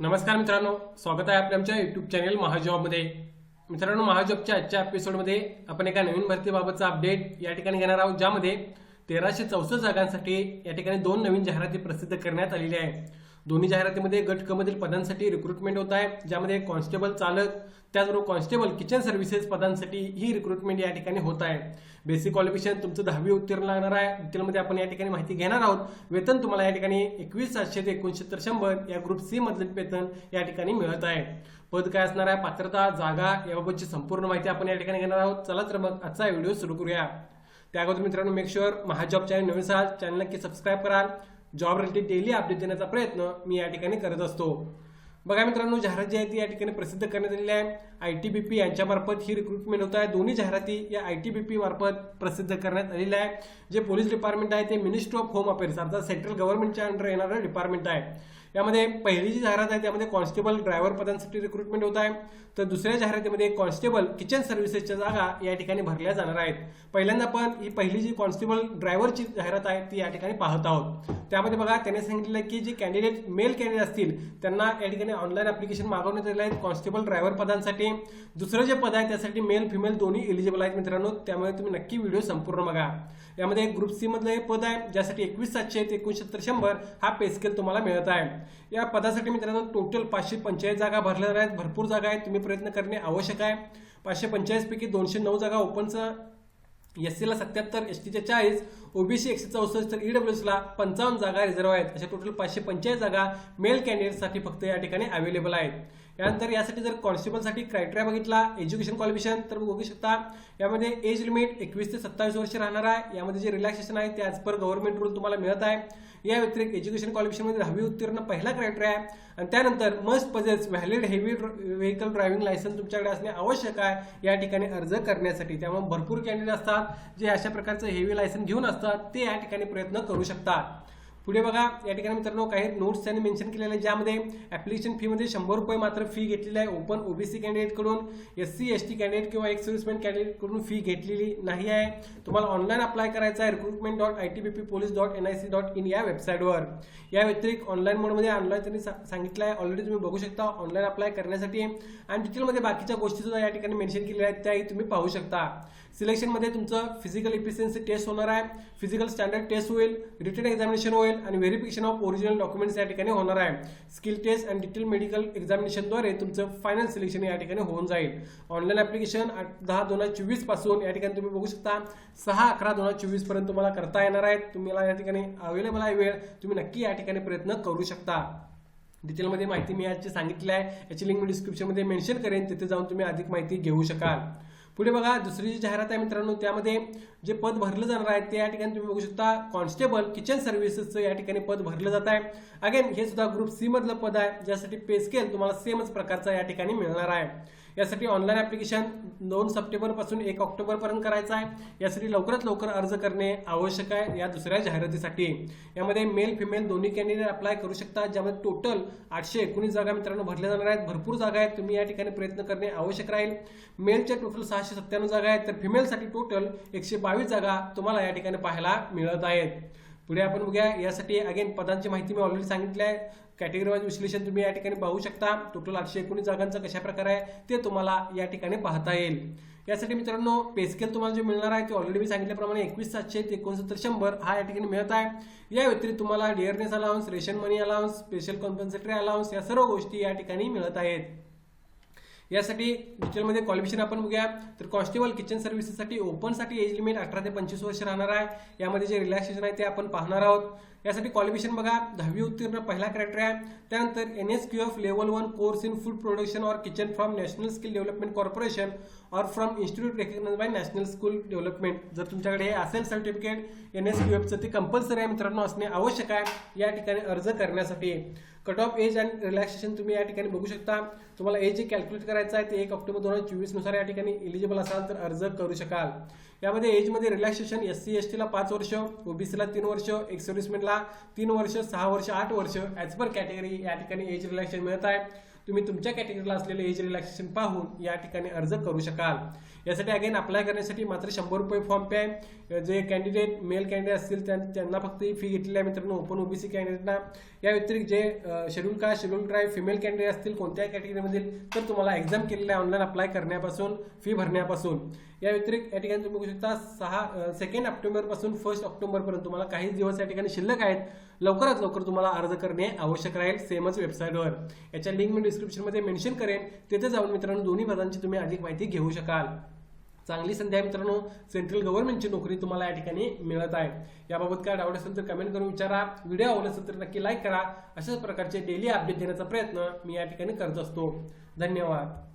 नमस्कार मित्रांनो स्वागत आहे आपल्या आमच्या युट्यूब चॅनल महाजॉबमध्ये. मित्रांनो महाजॉबच्या आजच्या एपिसोडमध्ये आपण एका नवीन भरतीबाबतचा अपडेट या ठिकाणी घेणार आहोत ज्यामध्ये तेराशे चौसष्ट जागांसाठी या ठिकाणी दोन नवीन जाहिराती प्रसिद्ध करण्यात आलेल्या आहे. दोन्ही जाहिरातीमध्ये गट क मधील पदांसाठी रिक्रुटमेंट होत आहे ज्यामध्ये कॉन्स्टेबल चालक त्याचबरोबर कॉन्स्टेबल किचन सर्व्हिसेस पदांसाठी ही रिक्रुटमेंट या ठिकाणी होत आहे. बेसिक क्वालिफिकेशन तुमचं दहावी उत्तीर्ण लागणार आहे. डिटेलमध्ये आपण या ठिकाणी माहिती घेणार आहोत. वेतन तुम्हाला या ठिकाणी एकवीस सातशे ते एकोणसत्तर शंभर या ग्रुप सी मधील वेतन या ठिकाणी मिळत आहे. पद काय असणार आहे? पात्रता जागा याबाबतची संपूर्ण माहिती आपण या ठिकाणी घेणार आहोत. चला तर मग आजचा व्हिडिओ सुरू करूया. त्या अगोदर मित्रांनो मेक शुअर महाजॉब चॅनल नवीन असाल चॅनल नक्की सबस्क्राईब कराल जॉब रिलेटेड डेली अपडेट देण्याचा प्रयत्न मी या ठिकाणी करत असतो. बघा मित्रांनो जाहिरात जी आहे ती या ठिकाणी प्रसिद्ध करण्यात आलेली आहे. आय टी बी पी यांच्यामार्फत ही रिक्रुटमेंट होत आहे. दोन्ही जाहिराती या आय टी बी पी मार्फत प्रसिद्ध करण्यात आलेल्या आहे जे पोलीस डिपार्टमेंट आहे ते मिनिस्ट्री ऑफ होम अफेअर्स अर्थात सेंट्रल गव्हर्नमेंटच्या अंडर येणारं डिपार्टमेंट आहे. यामध्ये पहिली जी जाहिरात आहे त्यामध्ये कॉन्स्टेबल ड्रायव्हर पदांसाठी रिक्रुटमेंट होत आहे. तर दुसऱ्या जाहिरातीमध्ये कॉन्स्टेबल किचन सर्व्हिसेसच्या जागा या ठिकाणी भरल्या जाणार आहेत. पहिल्यांदा आपण ही पहिली जी कॉन्स्टेबल ड्रायव्हरची जाहिरात आहे ती या ठिकाणी पाहत आहोत. त्यामध्ये बघा त्याने सांगितलं की जे कॅन्डिडेट मेल कॅन्डिडेट असतील त्यांना या ठिकाणी ऑनलाईन ॲप्लिकेशन मागवण्यात आलेलं आहे. कॉन्स्टेबल ड्रायव्हर पदांसाठी दुसरं जे पद आहे त्यासाठी मेल फिमेल दोन्ही एलिजिबल आहेत मित्रांनो. त्यामुळे तुम्ही नक्की व्हिडिओ संपूर्ण बघा. यामध्ये ग्रुप सी मधलं हे पद आहे ज्यासाठी एकवीस सातशे ते एकोणसत्तर शंभर हा पे स्केल तुम्हाला मिळत आहे. या पदासाठी मित्रांनो टोटल पाचशे पंचेचाळीस जागा भरल्या आहेत. भरपूर जागा आहेत. तुम्ही प्रयत्न करणे आवश्यक आहे. पाचशे पंचाळीसपैकी दोनशे नऊ जागा ओपनचं एस सीला सत्याहत्तर एस टीच्या चाळीस ओबीसी एकशे चौसष्ट तर ईडब्ल्यूएसला पंचावन्न जागा रिझर्व्ह आहेत. अशा टोटल पाचशे पंचेचाळीस जागा मेल कॅन्डिडेटसाठी फक्त या ठिकाणी अवेलेबल आहेत. यानंतर यासाठी जर कॉन्स्टेबलसाठी क्रायटेरिया बघितला एज्युकेशन क्वालिफिकेशन तर बघू शकता यामध्ये एज लिमिट एकवीस ते सत्तावीस वर्ष राहणार आहे. यामध्ये जे रिलॅक्सेशन आहे ते ॲज पर गव्हर्नमेंट रूल तुम्हाला मिळत आहे. या व्यतिरिक्त एज्युकेशन क्वालिफिकेशनमध्ये दहावी उत्तीर्ण पहिला क्रायटेरिया आहे आणि त्यानंतर must possess valid heavy vehicle driving licence तुमच्याकडे असणे आवश्यक आहे या ठिकाणी अर्ज करण्यासाठी. त्यामुळे भरपूर कॅन्डिडेट असतात जे अशा प्रकारचं हेवी लायसन्स घेऊन असतात ते या ठिकाणी प्रयत्न करू शकतात. पुढे बघा या ठिकाणी मित्रांनो काही नोट्स त्यांनी मेन्शन केलेले आहे ज्यामध्ये ऍप्लिकेशन फीमध्ये शंभर रुपये मात्र फी घेतलेली आहे. Open OBC कॅन्डिडेटकडून S C S T candidate किंवा एक्स सर्व्हिसमॅन कॅन्डिडेटकडून फी घेतलेली नाही आहे. तुम्हाला ऑनलाईन अप्लाय करायचा आहे recruitment dot I T B P police dot N I C dot in या वेबसाईटवर या व्यतिरिक्त ऑनलाईन मोडमध्ये ऑनलाईन त्यांनी सा- सांगितलं आहे. ऑलरेडी तुम्ही बघू शकता ऑनलाईन अप्लाय करण्यासाठी. आणि डिटेलमध्ये बाकीच्या गोष्टी सुद्धा या ठिकाणी मेन्शन केलेल्या आहेत त्याही तुम्ही पाहू शकता. सिलेक्शनमध्ये तुमचं फिजिकल इफिशियन्सी टेस्ट होणार आहे. फिजिकल स्टँडर्ड टेस्ट होईल रिटर्न एक्झामिनेशन होईल आणि व्हेरिफिकेशन ऑफ ओरिजिनल डॉक्युमेंट्स या ठिकाणी होणार आहे. स्किल टेस्ट आणि डिटेल मेडिकल एक्झामिनेशनद्वारे तुमचं फायनल सिलेक्शन या ठिकाणी होऊन जाईल. ऑनलाईन ॲप्लिकेशन दहा दोन हजार चोवीसपासून या ठिकाणी तुम्ही बघू शकता. सहा अकरा दोन हजार चोवीसपर्यंत तुम्हाला करता येणार आहे. तुम्हाला या ठिकाणी अवेलेबल आहे वेळ. तुम्ही नक्की या ठिकाणी प्रयत्न करू शकता. डिटेलमध्ये माहिती मी याची सांगितली आहे. याची लिंक मी डिस्क्रिप्शनमध्ये मेन्शन करेन. तिथे जाऊन तुम्ही अधिक माहिती घेऊ शकाल. पुढे बघा दुसरी जी जाहिरात आहे मित्रांनो त्यामध्ये जे पद भरलं जाणार आहे ते या ठिकाणी तुम्ही बघू शकता. कॉन्स्टेबल किचन सर्व्हिसेसचं या ठिकाणी पद भरलं जात आहे. अगेन हे सुद्धा ग्रुप सी मधलं पद आहे ज्यासाठी पे स्केल तुम्हाला सेमच प्रकारचा या ठिकाणी मिळणार आहे. यासाठी ऑनलाईन ऍप्लिकेशन दोन सप्टेंबरपासून एक ऑक्टोबर पर्यंत करायचं आहे. यासाठी लवकरात लवकर अर्ज करणे आवश्यक आहे या दुसऱ्या जाहिरातीसाठी. यामध्ये मेल फिमेल दोन्ही कॅन्डिडेट अप्लाय करू शकतात ज्यामध्ये टोटल आठशे एकोणीस जागा मित्रांनो भरल्या जाणार आहेत. भरपूर जागा आहेत. तुम्ही या ठिकाणी प्रयत्न करणे आवश्यक राहील. मेलच्या टोटल सहाशे सत्त्याण्णव जागा आहेत. तर फिमेलसाठी टोटल एकशे बावीस जागा तुम्हाला या ठिकाणी पाहायला मिळत आहेत. पुढे आपण बघूया. यासाठी अगेन पदांची माहिती मी ऑलरेडी सांगितली आहे. कॅटेगरी वाईज विश्लेषण तुम्ही या ठिकाणी पाहू शकता. टोटल आठशे एकोणीस जागांचं कशा प्रकारे आहे ते तुम्हाला या ठिकाणी पाहता येईल. यासाठी मित्रांनो पेस्केल तुम्हाला जे मिळणार आहे ते ऑलरेडी मी सांगितल्याप्रमाणे एकवीस सातशे ते एकोणसत्तर शंभर हा या ठिकाणी मिळत आहे. या व्यतिरिक्त तुम्हाला dearness allowance ration money allowance special compensatory allowance या सर्व गोष्टी या ठिकाणी मिळत आहेत. यासाठी डिटेलमध्ये क्वालिफिकेशन आपण बघूया. तर कॉन्स्टेबल किचन सर्व्हिसेससाठी ओपनसाठी एज लिमिट अठरा ते पंचवीस वर्ष राहणार आहे. यामध्ये जे रिलॅक्सेशन आहे ते आपण पाहणार आहोत. यासाठी क्वालिफिकेशन बघा. दहावी उत्तीर्ण पहिला क्रायटेरिया आहे. त्यानंतर N S Q F level one course in food production or kitchen from national skill development corporation or from institute recognise by national school development जर तुमच्याकडे हे असेल सर्टिफिकेट एन एस क्यू एफचं ते कंपल्सरी आहे मित्रांनो असणे आवश्यक आहे. या ठिकाणी अर्ज करण्यासाठी. Cut off age and relaxation तुम्ही या ठिकाणी बघू शकता. तुम्हाला एज जे कॅल्क्युलेट करायचं आहे ते एक ऑक्टोबर दोन हजार चोवीसनुसार या ठिकाणी एलिजिबल असाल तर अर्ज करू शकाल. यामध्ये एजमध्ये रिलॅक्सेशन एस सी एस टीला पाच वर्ष ओबीसीला तीन वर्ष एक्स सर्व्हिसमेनला तीन वर्ष सहा वर्ष आठ वर्ष ॲज पर कॅटेगरी या ठिकाणी एज रिलॅक्सेशन मिळत आहे. तुम्ही तुमच्या कॅटेगरीला असलेले एज रिलॅक्सेशन पाहून या ठिकाणी अर्ज करू शकाल. यासाठी अगेन अप्लाय करण्यासाठी मात्र शंभर रुपये फॉर्म पे आहे. जे कॅन्डिडेट मेल कॅन्डिडेट असतील त्यां- त्यांना फक्त ही फी घेतलेली आहे मित्रांनो. ओपन ओबीसी कॅन्डिडेटना या व्यतिरिक्त जे schedule caste schedule tribe female candidate असतील कोणत्याही कॅटेगरीमधील तर तुम्हाला एक्झाम केलेल्या ऑनलाईन अप्लाय करण्यापासून फी भरण्यापासून. या व्यतिरिक्त या ठिकाणी तुम्ही बघू शकता सहा सेकंड ऑक्टोबरपासून फर्स्ट ऑक्टोबरपर्यंत तुम्हाला काही दिवस या ठिकाणी शिल्लक आहेत. लवकरात लवकर तुम्हाला अर्ज करणे आवश्यक राहील सेमच वेबसाईटवर याच्या लिंक मी डिस्क्रिप्शनमध्ये मेन्शन करेन. तिथे जाऊन मित्रांनो दोन्ही पदांची तुम्ही अधिक माहिती घेऊ शकाल. चांगली संधी आहे मित्रांनो. सेंट्रल गव्हर्नमेंटची नोकरी तुम्हाला या ठिकाणी मिळत आहे. याबाबत काय डाऊट असेल तर कमेंट करून विचारा. व्हिडिओ आवडला असेल तर नक्की लाईक करा. अशाच प्रकारचे डेली अपडेट देण्याचा प्रयत्न मी या ठिकाणी करत असतो. धन्यवाद.